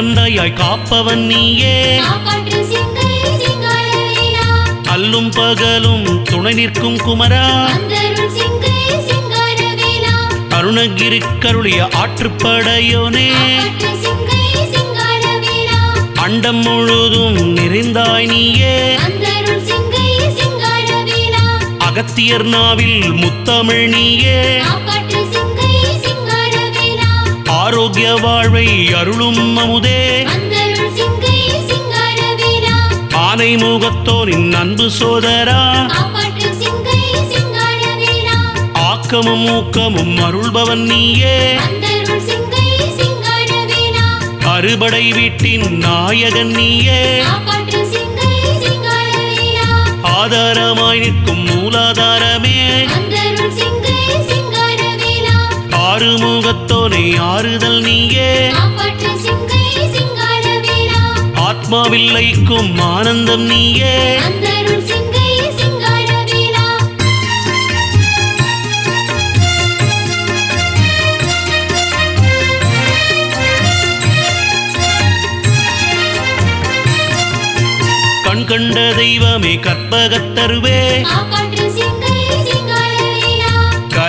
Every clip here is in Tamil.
தந்தையாய் காப்பவன் நீயே. அல்லும் பகலும் துணை நிற்கும் குமரா. அருணகிரி கருளிய ஆற்றுப்படையோனே. அண்டம் முழுதும் நிறைந்தாய் நீயே. அகத்தியர் நாவில் முத்தமிழ் நீயே. ஆரோக்கிய வாழ்வை அருளும் அமுதே. ஆனை முகத்தோரின் அன்பு சோதரா. ஆக்கமும் ஊக்கமும் அருள்பவன் நீயே. அறுபடை வீட்டின் நாயகன் நீயே. ஆதாரமாய் நிற்கும் மூலாதாரமே. ஆறுமுகத்தோனை ஆறுதல் நீயே. ஆத்மாவில் லைக்கும் ஆனந்தம் நீயே. கண் கண்ட தெய்வமே கற்பகத்தருவே.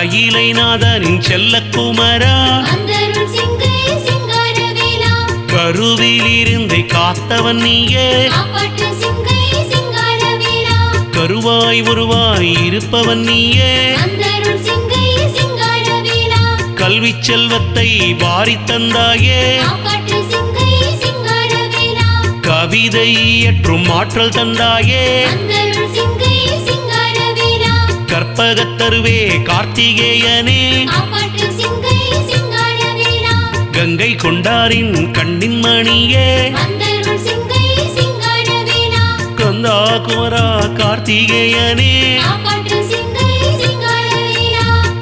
கையிலை நாதனின் அந்தருள் சிங்கை சிங்காரவேலா கருவிலிருந்தை காத்தவன் நீயே. கருவாய் உருவாய் இருப்பவன் நீயே. கல்வி செல்வத்தை வாரி தந்தாயே. கவிதை இயற்றும் ஆற்றல் தந்தாயே. கற்பகத்தருவே கார்த்திகேயனே. கங்கை கொண்டாரின் கண்ணின் மணியே. கந்தா குமரா கார்த்திகேயனே.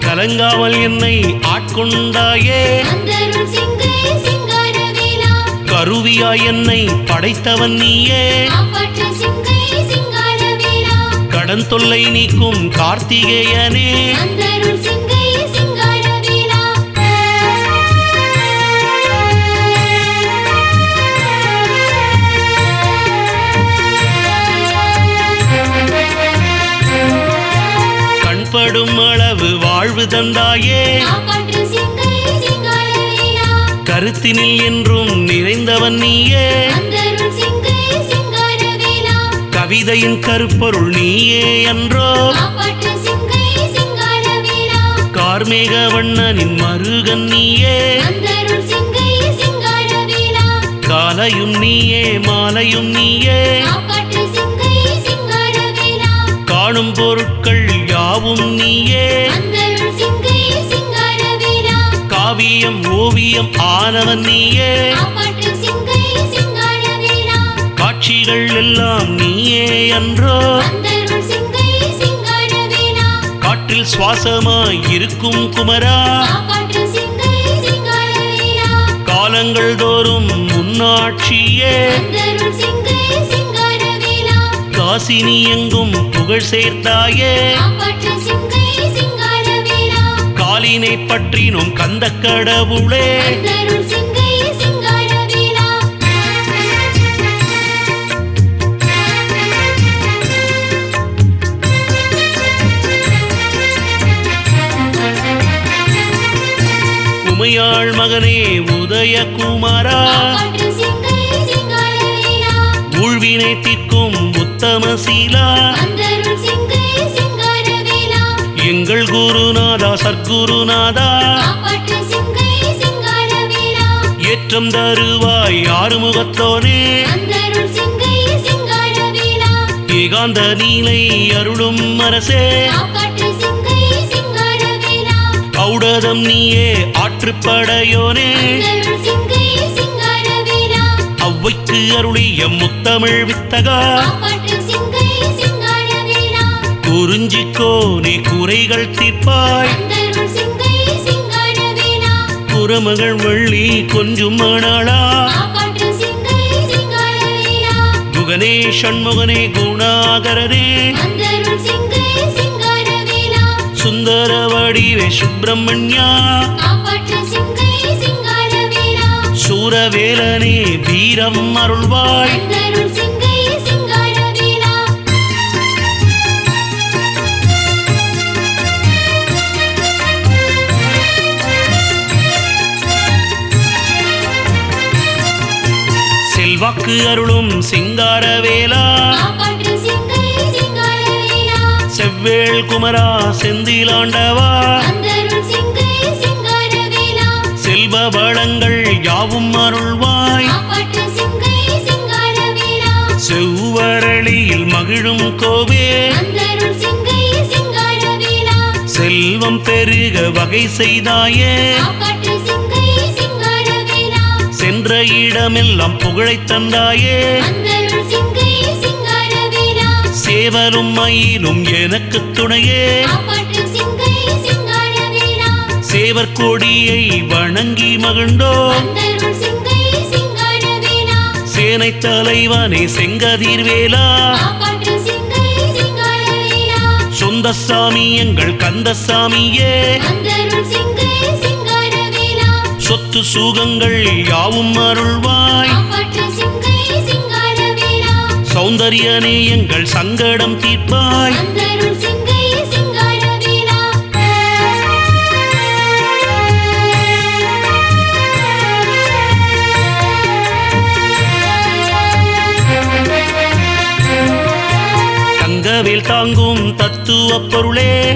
கலங்காமல் என்னை ஆட்கொண்டாயே. கருவியாய் என்னை படைத்தவன் நீயே. கடன் தொல்லை நீக்கும் கார்த்திகேயனே. கண்படும் அளவு வாழ்வு தந்தாயே. கருத்தினில் என்றும் நிறைந்தவன் நீயே. கவிதையின் கருப்பொருள் நீயே என்றோ. கார்மேக வண்ணனின் மருகன் நீயே. காலையும் நீயே மாலையும் நீயே. காணும் பொருட்கள் யாவும் நீயே. காவியம் ஓவியம் ஆனவன் நீயே. காட்சிகள் எல்லாம் நீயே என்றோ காற்றில் சுவாசமாய் இருக்கும் குமரா காலங்கள் தோறும் முன்னாட்சியே. காசினி எங்கும் புகழ் சேர்த்தாயே. காலினை பற்றினும் கந்த கடவுளே. உமையாள் மகனே உதயகுமாரா ஊழ்வினை தீர்க்கும் உத்தம சீலா. எங்கள் குருநாதா சர்க்குருநாதா ஏற்றம் தருவாய் ஆறுமுகத்தோனே. ஏகாந்த நீலை அருளும் அரசே. ஔடதம் நீயே ஆற்றுப்படையோனே அந்தருள் அவ்வைக்கு அருளிய முத்தமிழ் வித்தகா. காப்பாற்று சிங்கை குறிஞ்சிக்கோனே குறைகள் தீர்ப்பாய். புறமகள் வள்ளி கொஞ்சும் மணாளா குகனே குணாகரனே. சுந்தர வடிவே சுப்பிரமணியா. சூரவேலனே வீரம் அருள்வாய். செல்வாக்கு அருளும் சிங்காரவேலா செவ்வேள் குமரா செந்திலாண்டவா செல்வ வளங்கள் யாவும் அருள்வாய். செவ்வரளியில் மகிழும் கோவே. செல்வம் பெருக வகை செய்தாயே. சென்ற இடமெல்லாம் புகழைத் தந்தாயே. சேவலும் மயிலும் எனக்கு துணையே. சேவர் கொடியை வணங்கி மகிழ்ந்தோ. சேனை தலைவனே செங்கதிர்வேலா காப்பாற்று சிங்கை சிங்காரவேலா சொந்தசாமி எங்கள் சிங்கை சிங்காரவேலா சொத்து சுகங்கள் யாவும் அருள்வாய். சௌந்தரியனே எங்கள் சங்கடம் தீர்ப்பாய். தங்கவேல் தாங்கும் தத்துவ பொருளே.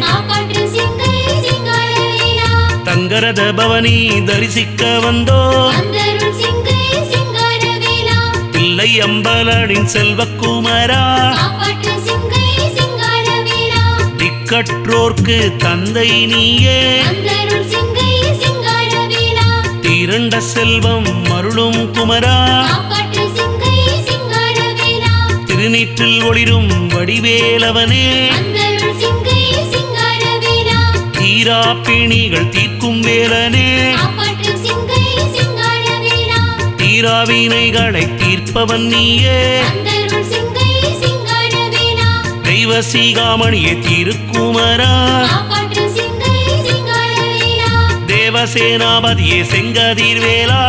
தங்கரத பவனி தரிசிக்க வந்தோ பிள்ளை அம்பலனின் செல்வக்குமரா. திக்கற்றோர்க்கு தந்தை நீயே. திரண்ட செல்வம் மருளும் குமரா. திருநீற்றில் ஒளிரும் வடிவேலவனே. தீரா பிணிகள் தீர்க்கும் வேலனே. தீரா வினைகளை தீர்ப்பவன் நீயே. தெய்வ சீகாமணியே திருக்குமரா. தேவசேனாபதியே செங்கதிர்வேலா.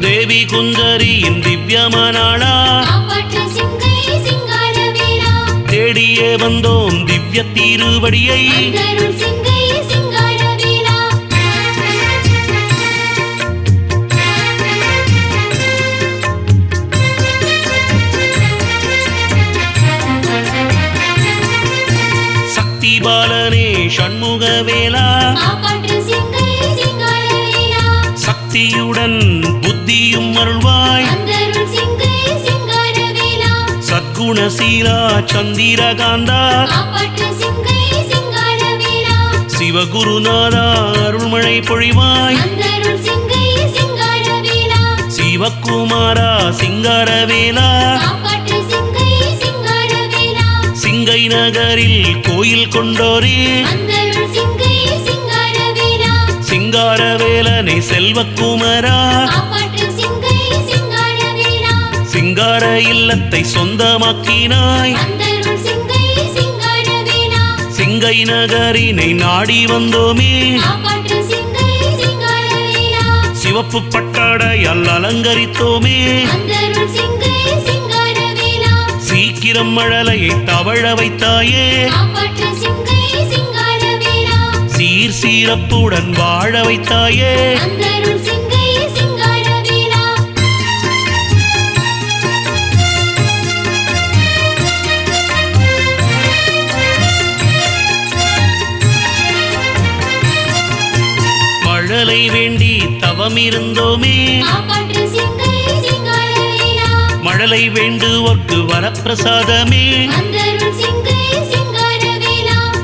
தேவி குந்தரியின் திவ்யமனாளா தேடியே வந்தோம் திவ்ய திருவடியை. பாலனே சிங்கை சிங்காரவேலா. சக்தியுடன் புத்தியும் அருள்வாய். சத்குணசீலா சந்திரகாந்தா. சிவகுருநாதா அருள்மழை பொழிவாய். சிவகுமாரா சிங்காரவேலா. சிங்கை நகரில் கோயில் கொண்டோரே. சிங்காரவேலனை செல்வக்குமரா. சிங்கார இல்லத்தை சொந்தமாக்கினாய். சிங்கை நகரினை நாடி வந்தோமே. சிவப்பு பட்டாடையால் அலங்கரித்தோமே. சீக்கிரம் மழலையை தவழ வைத்தாயே. சீர் சீரப்புடன் வாழ வைத்தாயே. மழலை வேண்டி சிங்கை சிங்காரவேலா மழலை வேண்டுவோர்க்கு வரப்பிரசாதமே.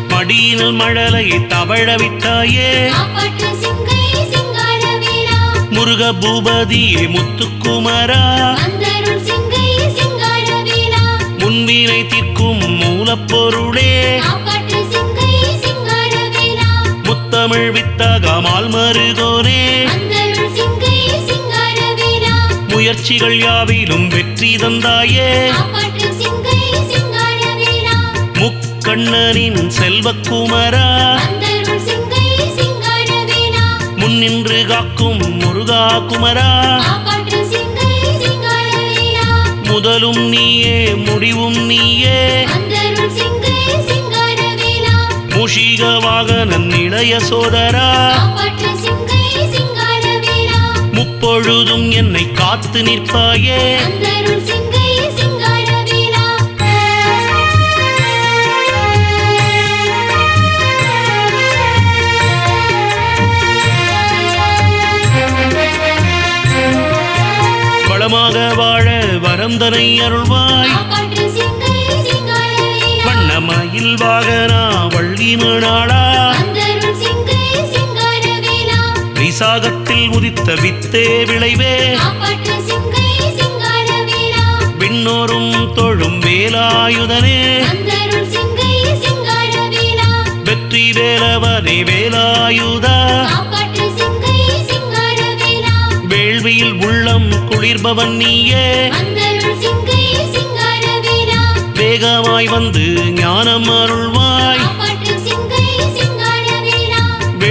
மடியினில் மழலையை தவழ விட்டாயே. காப்பாற்று சிங்கை சிங்காரவேலா முருக பூபதியே முத்துக்குமரா. முன்வினை தீர்க்கும் மூலப்பொருளே. முத்தமிழ் வித்தகமால் மருகோனே. முயற்சிகள் யாவிலும் வெற்றி தந்தாயே. முக்கண்ணனின் செல்வக்குமரா. முன்னின்று காக்கும் முருகா குமரா முதலும் நீயே முடிவும் நீயே. மூஷிக வாகனன் இளைய சோதரா. முப்பொழுதும் என்னை காத்து நிற்பாயே. வளமாக வாழ வரந்தனை அருள்வாய். வண்ணமயில் வாகனா வள்ளி விசாகத்தில் உதித்த வித்தே விளைவே. விண்ணோரும் தொழும் வேலாயுதனே. வெற்றி வேலவனே வேலாயுதா. வேள்வியில் உள்ளம் குளிர்பவன் நீயே. வேகமாய் வந்து ஞானம் அருள்வாய்.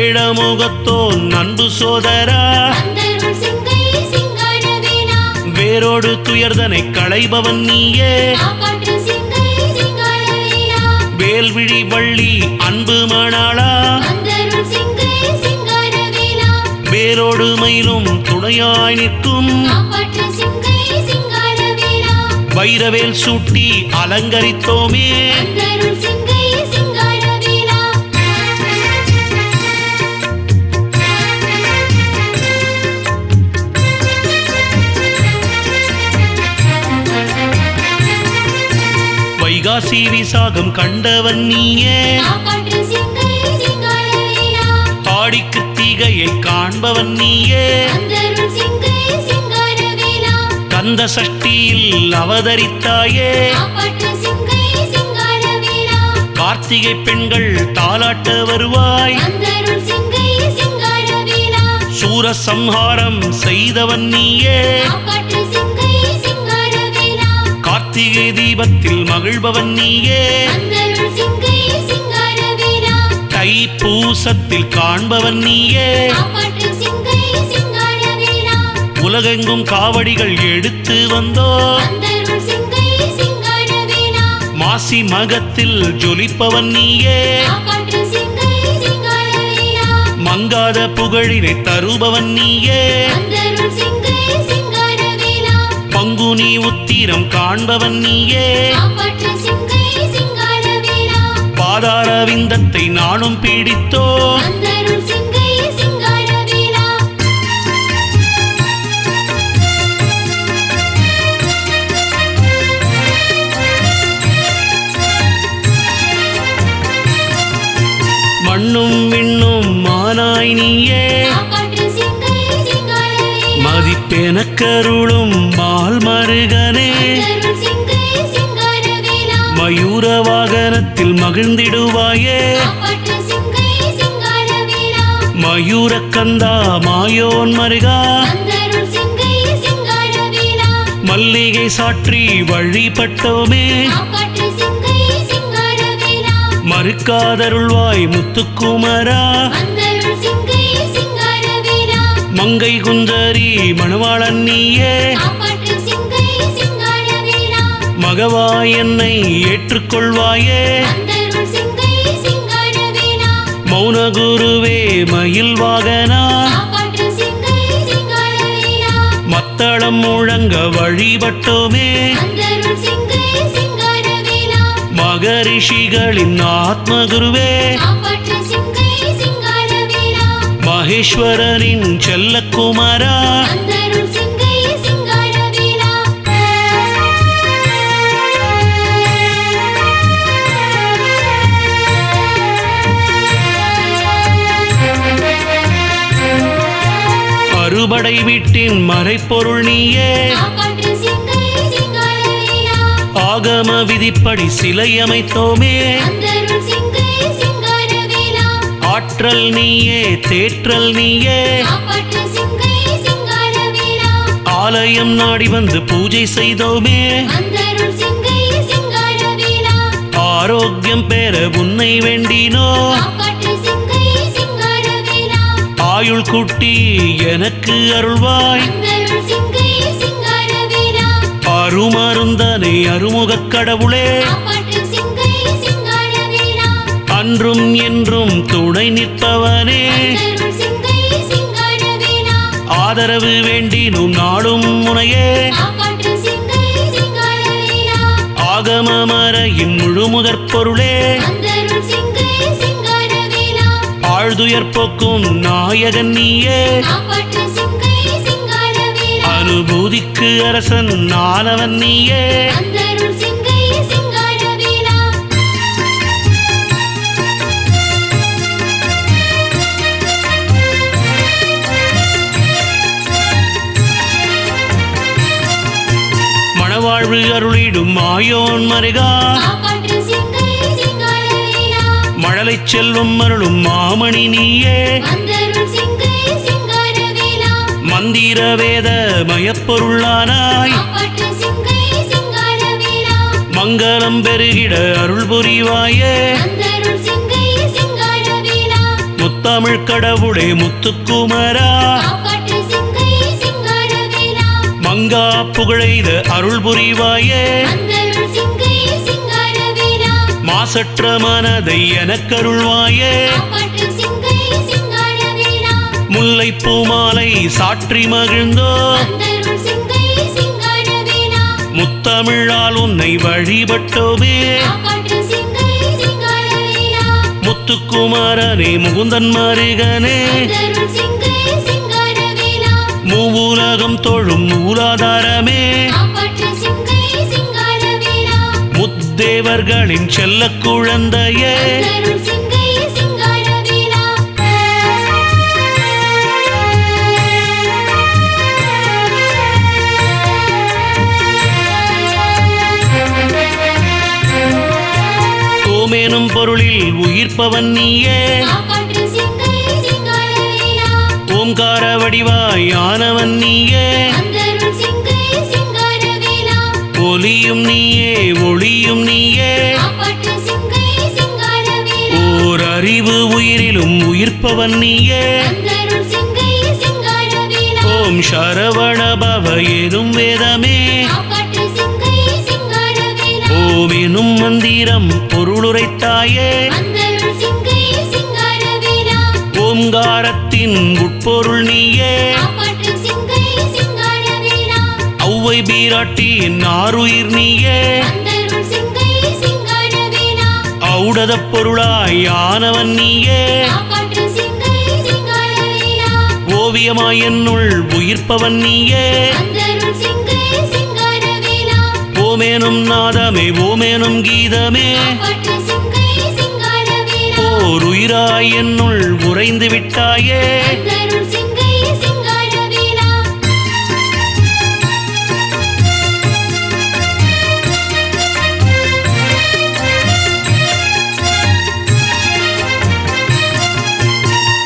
வேடமுகத்தோன் அன்பு சோதரா. வேரோடு துயர்தனை களைபவன் நீயே. வேல்விழி வள்ளி அன்பு மணாளா. வேரோடு மயிலும் துணையாய் நிற்கும். வைரவேல் சூட்டி அலங்கரித்தோமே. வைகாசி விசாகம் கண்டவன் நீயே. ஆடி கிருத்திகையை காண்பவன் நீயே. கந்த சஷ்டியில் அவதரித்தாயே. கார்த்திகை பெண்கள் தாலாட்ட வருவாய். சூரசம்ஹாரம் செய்தவன் நீயே. கார்த்திகை தீபத்தில் மகிழ்பவன் நீயே. சிங்காரவேலா தைப்பூசத்தில் காண்பவன் நீயே. உலகெங்கும் காவடிகள் எடுத்து வந்தோ. மாசி மகத்தில் ஜொலிப்பவன் நீயே. மங்காத புகழினை தருபவன் நீயே. பங்குனி உத்திரம் காண்பவன் நீயே. பாதார விந்தத்தை நானும் பீடித்தோ. மண்ணும் விண்ணும் மானாய் நீயே. எனக்கருளும் மால் மருகனே மயூர வாகனத்தில் மகிழ்ந்திடுவாயே. மயூர கந்தா மாயோன் மருகா. மல்லிகை சாற்றி வழிபட்டோமே. மறுக்காதருள்வாய் முத்துக்குமரா. மங்கை குந்தரி மணவாளன் நீயே. மகவாய் என்னை ஏற்றுக்கொள்வாயே. மௌனகுருவே மயில் வாகனா. சிங்காரவேலா மத்தளம் முழங்க வழிபட்டோமே. மகரிஷிகளின் ஆத்மகுருவே. மகேஸ்வரனின் செல்லக்குமாரா. அறுபடை வீட்டின் மறைப்பொருள் நீயே. ஆகம விதிப்படி சிலை அமைத்தோமே. ஆற்றல் நீயே தேற்றல் நீயே. ஆலயம் நாடி வந்து பூஜை செய்தோமே. ஆரோக்கியம் பெற உன்னை வேண்டினோ. ஆயுள் குட்டி எனக்கு அருள்வாய். அருமருந்தனை அருமுகக் கடவுளே. அன்றும் என்றும் துணை நிற்பவனே. ஆதரவு வேண்டினும் நாளும் முனையே. காப்பாற்று சிங்கை சிங்காரவேலா ஆகமமறையின் முழுமுதற் பொருளே ஆழ்துயர் போக்கும் நாயகன் நீயே. அனுபூதிக்கு அரசன் நானவன் நீயே. மணவாழ்வு அருளிடும் மாயோன் மருகா. மழலைச் செல்வம் அருளும் மாமணி நீயே. மந்திர வேத மயப்பொருளானாய். மங்களம் பெருகிட அருள் புரிவாயே. முத்தமிழ் கடவுளே முத்துக்குமரா. மங்கா புகழைத அருள் புரிவாயே. மாசற்ற மனதை எனக்கருள்வாயே. காப்பாற்று சிங்கை சிங்காரவேலா. முல்லைப்பூ மாலை சாற்றி மகிழ்ந்தோ. முத்தமிழால் உன்னை வழிபட்டோமே. முத்துக்குமாரனே முகுந்தன் மருகனே. மூவுலகம் தொழும் மூலாதாரமே. முத்தேவர்களின் செல்ல குழந்தையே. பொருளில் உயிர்ப்பவன் நீயே. ஓம்கார வடிவாய் ஆனவன் நீயே. ஒலியும் நீயே ஒளியும் நீயே. ஓர் அறிவு உயிரிலும் உயிர்ப்பவன் நீயே. ஓம் சரவண பவ எனும் வேதமே. ஓம் எனும் மந்திரம் பொருளுரைத்தாயே. அந்தருள் சிங்கை சிங்காரவேலா ஓம்காரத்தின் உட்பொருள் நீயே ஔவை பீராட்டியின் ஆறுயிர் நீயே. ஔடத பொருளாய் ஆனவன் நீயே. ஓவியமாய் என்னுள் உயிர்ப்பவன் நீயே. ஓமேனும் நாதமே ஓமேனும் கீதமே. ஓர் உயிராய் என்னுள் உறைந்து விட்டாயே.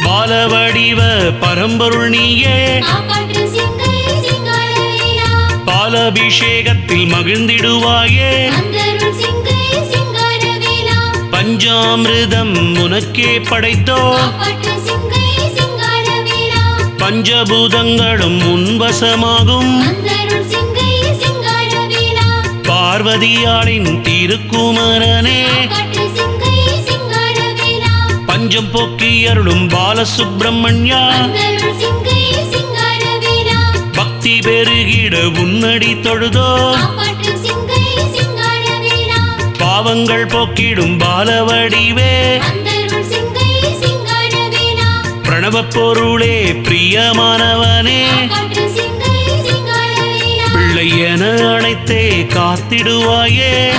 பாலவடிவ பரம்பொருள் நீயே. பாலபிஷேகத்தில் மகிழ்ந்திடுவாயே. பஞ்சாமிர்தம் உனக்கே படைத்தோ பஞ்சபூதங்களும் உன்வசமாகும். பார்வதியாளின் திருக்குமரனே. பஞ்சம் போக்கி அருளும் பாலசுப்பிரமணியா பக்தி பெருகிட உன்னடி தொழுதோ. பாவங்கள் போக்கிடும் பாலவடிவே. பிரணவ பொருளே பிரியமானவனே. பிள்ளை என அழைத்தே காத்திடுவாயே.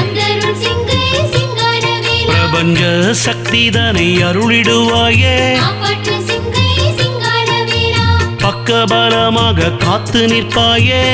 பிரபஞ்ச சக்திதனை அருளிடுவாயே. காப்பாற்று சிங்கை சிங்காரவேலா பக்கபலமாக காத்து நிற்பாயே.